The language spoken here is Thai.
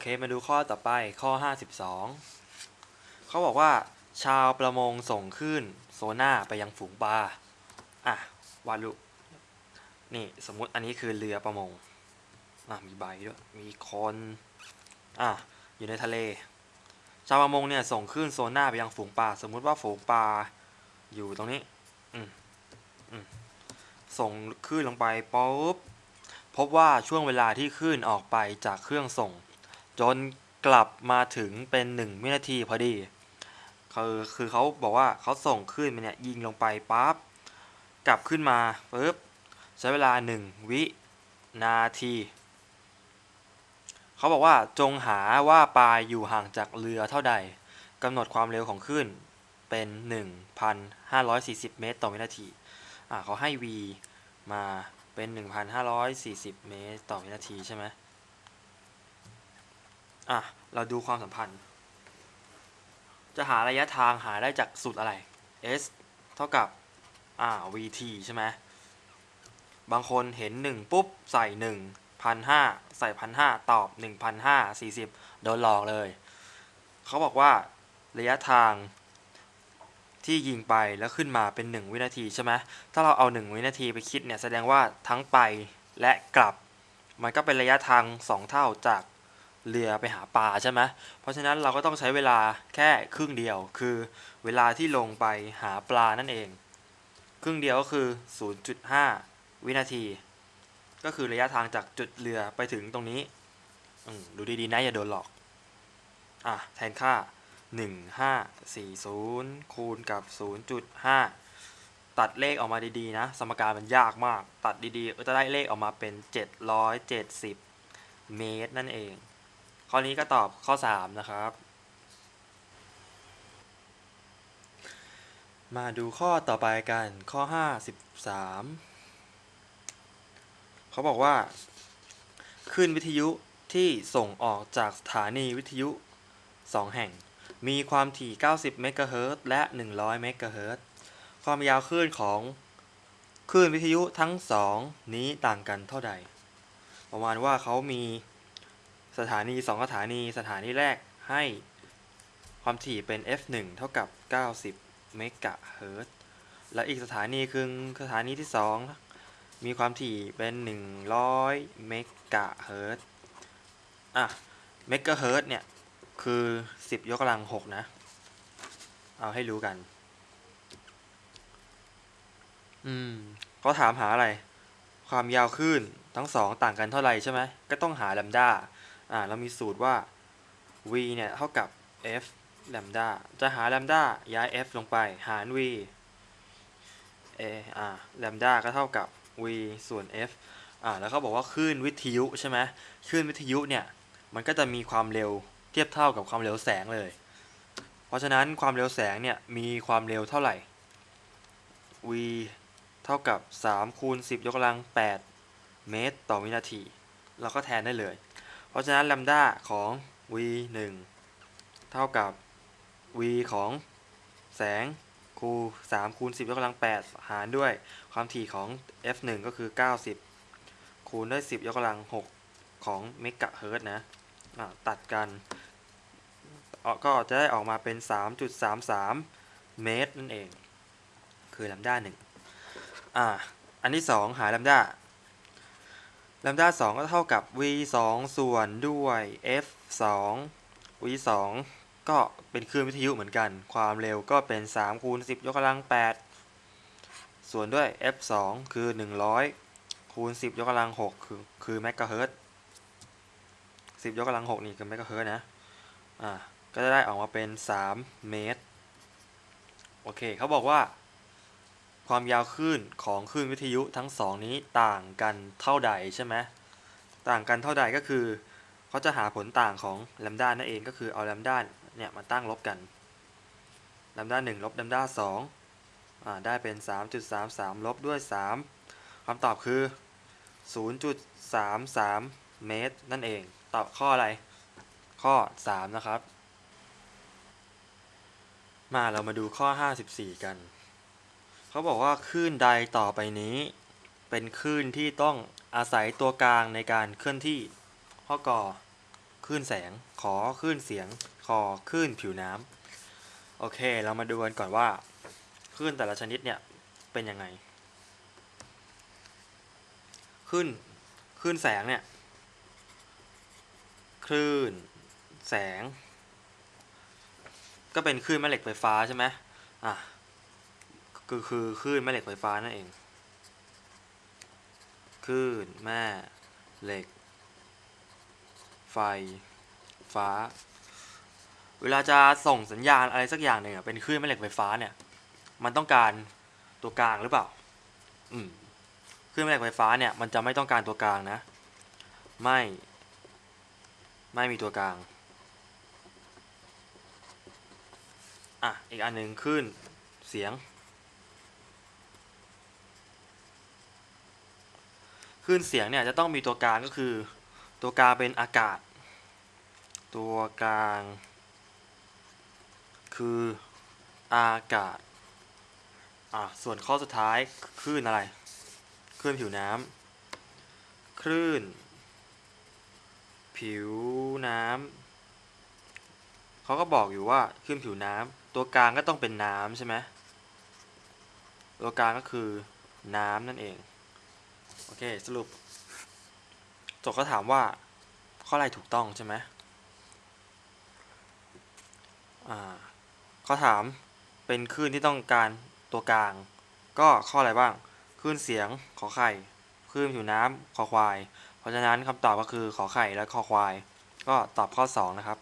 เค มาดูข้อต่อไปข้อ 52 เขาบอกว่า ชาวประมงส่งขึ้นโซน่าไปยังฝูงปลาอะวาดรูปนี่สมมุติอันนี้คือเรือประมงอะมีใบด้วยมีคนอะอยู่ในทะเล ชาวประมงเนี่ยส่งขึ้นโซน่าไปยังฝูงปลาสมมุติว่าฝูงปลาอยู่ตรงนี้อืมอืมส่งคลื่นลงไปปุ๊บพบว่าช่วงเวลาที่คลื่นออกไปจากเครื่องส่ง จนกลับมาถึงเป็น 1 วินาทีพอดีคือคือเขาบอกว่าเขาส่งคลื่นไปเนี่ยยิงลงไปปั๊บกลับขึ้นมาปุ๊บใช้เวลา 1 วินาที เขาบอกว่าจงหาว่าปลาอยู่ห่างจากเรือเท่าใดกำหนดความเร็วของคลื่นเป็น 1,540 เมตร ต่อวินาทีอ่าเขาให้ v มาเป็น 1,540 เมตร ต่อวินาทีใช่ไหม อะ เราดูความสัมพันธ์ จะหาระยะทางหาได้จากสูตรอะไร s เท่ากับอ่า vt ใช่ไหมบางคนเห็น 1 ปุ๊บ ใส่ 1 1,500 ใส่ 1,500 ตอบ 1,540 โดนหลอกเลย เขาบอกว่าระยะทางที่ยิงไปแล้วขึ้นมาเป็น 1 วินาทีใช่ไหมถ้าเราเอา 1 วินาทีไปคิดเนี่ย แสดงว่าทั้งไปและกลับ มันก็เป็นระยะทาง 2 เท่าจาก เรือไปหาปลาใช่ไหมเพราะฉะนั้นเราก็ต้องใช้เวลาแค่ครึ่งเดียว คือเวลาที่ลงไปหาปลานั่นเอง ครึ่งเดียวก็คือ 0.5 วินาที ก็คือระยะทางจากจุดเรือไปถึงตรงนี้ดูดีๆนะอย่าโดนหลอก อะแทนค่า 1540 คูณกับ 0.5 ตัดเลขออกมาดีๆนะ สมการมันยากมาก ตัดดีๆ จะได้เลขออกมาเป็น 770 เมตรนั่นเอง ข้อนี้ก็ตอบข้อ 3 นะครับ มาดูข้อต่อไปกันข้อ 53 เขาบอกว่าขึ้นวิทยุที่ส่งออกจากสถานีวิทยุ 2 แห่ง มีความถี่ 90 เมกะเฮิรตและ 100 เมกะเฮิรตความยาวคลื่นของคลื่นวิทยุทั้งสองนี้ต่างกันเท่าใด ประมาณว่าเขามี สถานี 2 สถานี สถานีแรกให้ความถี่เป็น f1 เท่ากับ 90 เมกะเฮิรตซ์และอีกสถานีคือสถานีที่ 2 มีความถี่เป็น 100 เมกะเฮิรตซ์อะ เมกะเฮิรตซ์เนี่ย คือ 10 ยกกำลัง 6 นะ เอาให้รู้กัน อืมเขาถามหาอะไร ความยาวคลื่นทั้งสองต่างกันเท่าไหร่ใช่ไหม ก็ต้องหาแลมด้า อ่าเรามีสูตรว่า v เนี่ยเท่ากับ f แลมด้าจะหาแลมด้าย้าย f ลงไป หาร v เออ่าแลมด้าก็เท่ากับ v ส่วน f อ่าแล้วเขาบอกว่าคลื่นวิทยุใช่ไหมคลื่นวิทยุเนี่ยมันก็จะมีความเร็วเทียบเท่ากับความเร็วแสงเลย เพราะฉะนั้นความเร็วแสงเนี่ยมีความเร็วเท่าไหร่ v เท่ากับ3คูณ10 ยกกำลัง 8 เมตรต่อวินาที เราก็แทนได้เลย เพราะฉะนั้นแลมด้าของ v 1เท่ากับ v ของแสงคูณ3คูณ 10 ยกกำลัง 8 หารด้วยความถี่ของ f 1 ก็คือ 90 คูณด้วย 10 ยกกำลัง 6 ของเมกะเฮิร์ตนะตัดกัน ก็จะได้ออกมาเป็น 3.33 เมตรนั่นเอง คือแลมด้า1อ่า อันที่ 2 หาแลมด้า ลมด้า2ก็เท่ากับ v 2ส่วนด้วย f 2 v 2ก็เป็นคลื่นวิทยุเหมือนกัน ความเร็วก็เป็น3คูณ10 ยกกำลัง 8 ส่วนด้วย f 2คือ 100 คูณ 10 ยกกำลัง 6 คือคือเมกะเฮิรตซ์10ยกกำลัง 6 นี่คือเมกะเฮิรตนะ อ่า ก็จะได้ออกมาเป็น 3 เมตร โอเค เขาบอกว่า ความยาวคลื่นของคลื่นวิทยุทั้งสองนี้ต่างกันเท่าใดใช่ไหมต่างกันเท่าใดก็คือเขาจะหาผลต่างของแลมด้านั่นเองก็คือเอาแลมด้าเนี่ยมาตั้งลบกันแลมด้าหนึ่งลบแลมด้าสองอ่าได้เป็น 3.33 ลบด้วย 3คำตอบคือ 0.33 เมตรนั่นเอง ตอบข้ออะไร ข้อ 3 นะครับ มาเรามาดูข้อ 54 กัน เขาบอกว่าคลื่นใดต่อไปนี้ เป็นคลื่นที่ต้องอาศัยตัวกลางในการเคลื่อนที่ข้อกอคคลื่นแสง ขอคลื่นเสียงคอคลื่นผิวน้ำโอเค เรามาดูกันก่อนว่าคลื่นแต่ละชนิดเนี่ยเป็นยังไงคลื่นคลื่นแสงเนี่ยคลื่นแสง ก็เป็นคลื่นแม่เหล็กไฟฟ้าใช่ไหมอะ คือคือคลื่นแม่เหล็กไฟฟ้านั่นเอง คลื่นแม่เหล็ก ไฟฟ้า เวลาจะส่งสัญญาณอะไรสักอย่างหนึ่งเป็นคลื่นแม่เหล็กไฟฟ้าเนี่ย มันต้องการตัวกลางหรือเปล่า อืมคลื่นแม่เหล็กไฟฟ้าเนี่ยมันจะไม่ต้องการตัวกลางนะ ไม่ ไม่มีตัวกลาง อะ อีกอันหนึ่งคลื่นเสียง ลื่นเสียงเนี่ยจะต้องมีตัวกลางก็คือ ตัวกลางเป็นอากาศ ตัวกลาง คืออากาศอะส่วนข้อสุดท้ายคลื่นอะไร คลื่นผิวน้ำคลื่น ผิวน้ำเขาก็บอกอยู่ว่าคลื่นผิวน้ำตัวกลางก็ต้องเป็นน้ำใช่ไหมตัวกลางก็คือน้ำนั่นเอง โอเค สรุปโจทย์ก็ถามว่า ข้ออะไรถูกต้องใช่ไหมอ่าข้อถามเป็นคลื่นที่ต้องการตัวกลาง ก็ข้ออะไรบ้างคลื่นเสียงขอไข่คลื่นผิวน้ำขอควาย เพราะฉะนั้นคำตอบก็คือขอไข่และขอควาย ก็ตอบข้อ 2 นะครับ